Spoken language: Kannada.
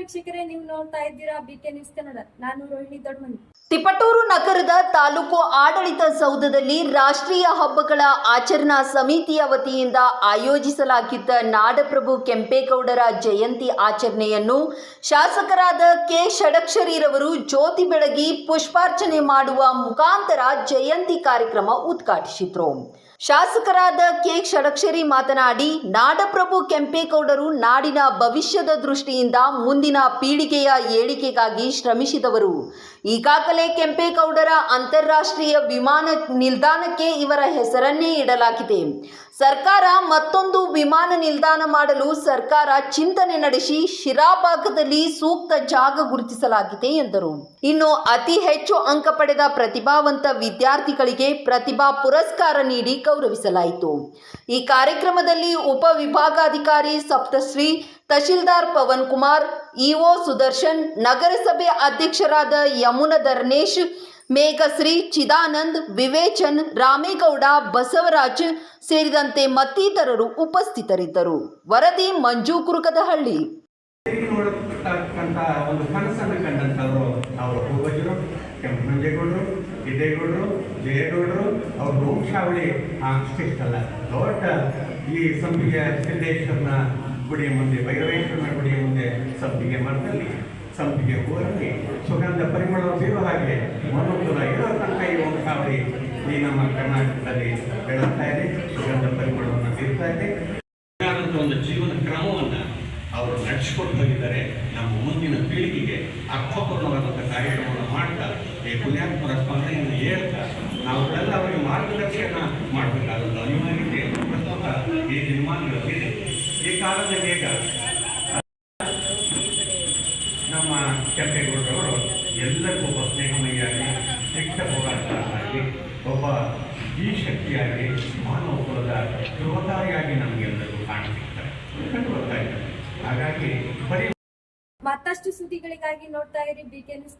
ವೀಕ್ಷಕರೇ ನೀವು ನೋಡ್ತಾ ಇದ್ದೀರಾ ಬಿ ಕೆ ನ್ಯೂಸ್ ಕನ್ನಡ ನಾನು ರೋಹಿಣಿ ದೊಡ್ಮನಿ. ತಿಪಟೂರು ನಗರದ ತಾಲೂಕು ಆಡಳಿತ ಸೌಧದಲ್ಲಿ ರಾಷ್ಟ್ರೀಯ ಹಬ್ಬಗಳ ಆಚರಣಾ ಸಮಿತಿಯ ವತಿಯಿಂದ ಆಯೋಜಿಸಲಾಗಿದ್ದ ನಾಡಪ್ರಭು ಕೆಂಪೇಗೌಡರ ಜಯಂತಿ ಆಚರಣೆಯನ್ನು ಶಾಸಕರಾದ ಕೆ ಷಡಕ್ಷರಿರವರು ಜ್ಯೋತಿ ಬೆಳಗಿ ಪುಷ್ಪಾರ್ಚನೆ ಮಾಡುವ ಮುಖಾಂತರ ಜಯಂತಿ ಕಾರ್ಯಕ್ರಮ ಉದ್ಘಾಟಿಸಿದರು. ಶಾಸಕರಾದ ಕೆ ಷಡಕ್ಷರಿ ಮಾತನಾಡಿ, ನಾಡಪ್ರಭು ಕೆಂಪೇಗೌಡರು ನಾಡಿನ ಭವಿಷ್ಯದ ದೃಷ್ಟಿಯಿಂದ ಮುಂದಿನ ಪೀಳಿಗೆಯ ಏಳಿಗೆಗಾಗಿ ಶ್ರಮಿಸಿದವರು. ಈಗಾಗಲೇ ಕೆಂಪೇಗೌಡರ ಅಂತಾರಾಷ್ಟ್ರೀಯ ವಿಮಾನ ನಿಲ್ದಾಣಕ್ಕೆ ಇವರ ಹೆಸರನ್ನೇ ಇಡಲಾಗಿದೆ. ಸರ್ಕಾರ ಮತ್ತೊಂದು ವಿಮಾನ ನಿಲ್ದಾಣ ಮಾಡಲು ಸರ್ಕಾರ ಚಿಂತನೆ ನಡೆಸಿ ಶಿರಾ ಭಾಗದಲ್ಲಿ ಸೂಕ್ತ ಜಾಗ ಗುರುತಿಸಲಾಗಿದೆ ಎಂದರು. ಇನ್ನು ಅತಿ ಹೆಚ್ಚು ಅಂಕ ಪಡೆದ ಪ್ರತಿಭಾವಂತ ವಿದ್ಯಾರ್ಥಿಗಳಿಗೆ ಪ್ರತಿಭಾ ಪುರಸ್ಕಾರ ನೀಡಿ ಗೌರವಿಸಲಾಯಿತು. ಈ ಕಾರ್ಯಕ್ರಮದಲ್ಲಿ ಉಪವಿಭಾಗಾಧಿಕಾರಿ ಸಪ್ತಶ್ರೀ, ತಹಶೀಲ್ದಾರ್ ಪವನ್ ಕುಮಾರ್ ಇಒ ಸುದರ್ಶನ್, ನಗರಸಭೆ ಅಧ್ಯಕ್ಷರಾದ ಯಮುನ ಧರ್ನೇಶ್ ಮೇಘಶ್ರೀ, ಚಿದಾನಂದ್, ವಿವೇಚನ್, ರಾಮೇಗೌಡ, ಬಸವರಾಜ್ ಸೇರಿದಂತೆ ಮತ್ತಿತರರು ಉಪಸ್ಥಿತರಿದ್ದರು. ವರದಿ ಮಂಜು ಕುರುಕದಹಳ್ಳಿ. ಒಂದು ಕನಸನ್ನು ಕಂಡಂಥವರು ಅವರ. ಪೂರ್ವಜರು, ಕೆಂಪನಂಜೇಗೌಡರು ಸಿದ್ದೇಗೌಡರು ಜಯಗೌಡರು, ಅವ್ರ ವಂಶಾವಳಿ ಅಷ್ಟಿಷ್ಟಲ್ಲ. ದೊಡ್ಡ ಈ ಸಂಪಿಗೆ ಸಿದ್ದೇಶ್ವರನ ಗುಡಿಯ ಮುಂದೆ, ಭೈರವೇಶ್ವರನ ಗುಡಿಯ ಮುಂದೆ, ಸಂಪಿಗೆ ಮರದಲ್ಲಿ ಸಂಪಿಗೆ ಹೂವರಲ್ಲಿ ಸುಗಂಧ ಪರಿಮಳ ಬೀರುವ ಹಾಗೆ ಮನೋಕುಲ ಇರೋ ತನಕ ಈ ವಂಶಾವಳಿ ಈ ನಮ್ಮ ಕರ್ನಾಟಕದಲ್ಲಿ ಬೆಳಗ್ತಾ ಇದೆ. ಸುಗಂಧ ಪರಿಮಳವನ್ನು ಬೀರ್ತಾ ಇದೆ. ಒಂದು ಜೀವನ ಕ್ರಮವನ್ನು ಅವರು ನಡೆಸಿಕೊಂಡು ಹೋಗಿದ್ದಾರೆ. ನಮ್ಮ ಮುಂದಿನ ಪೀಳಿಗೆಗೆ ಅರ್ಥಪೂರ್ಣವಾದಂಥ ಕಾರ್ಯಕ್ರಮವನ್ನು ಮಾಡ್ತಾ ಈ ಪುಣ್ಯಾತ್ಮರ ಸ್ಪಂದನೆಯನ್ನು ಹೇಳ್ತಾ ನಾವುಗಳೆಲ್ಲ ಅವರಿಗೆ ಮಾರ್ಗದರ್ಶನ ಮಾಡಬೇಕಾದಂಥ ಅನಿವಾರ್ಯತೆ ಪ್ರಸ್ತುತ ಈ ದಿನಮಾನಗಳಲ್ಲಿದೆ ಈ ಕಾಲದ ಬೇಗ ನಮ್ಮ ಕೆಂಪೇಗೌಡರವರು ಎಲ್ಲರಿಗೂ ಒಬ್ಬ ಸ್ನೇಹಮಯಿಯಾಗಿ ಕೆಟ್ಟ ಹೋರಾಟಗಾರರಾಗಿ, ಒಬ್ಬ ಈ ಶಕ್ತಿಯಾಗಿ ಮಾನವ ಕುಲದ ನಮಗೆಲ್ಲರಿಗೂ ಕಾಣಿಸುತ್ತಾರೆ. ಹಾಗಾಗಿ ಬರೀ ಮತ್ತಷ್ಟು ಸುದ್ದಿಗಳಿಗಾಗಿ ನೋಡ್ತಾ ಇರಿ ಬಿ ಕೆ ನ್ಯೂಸ್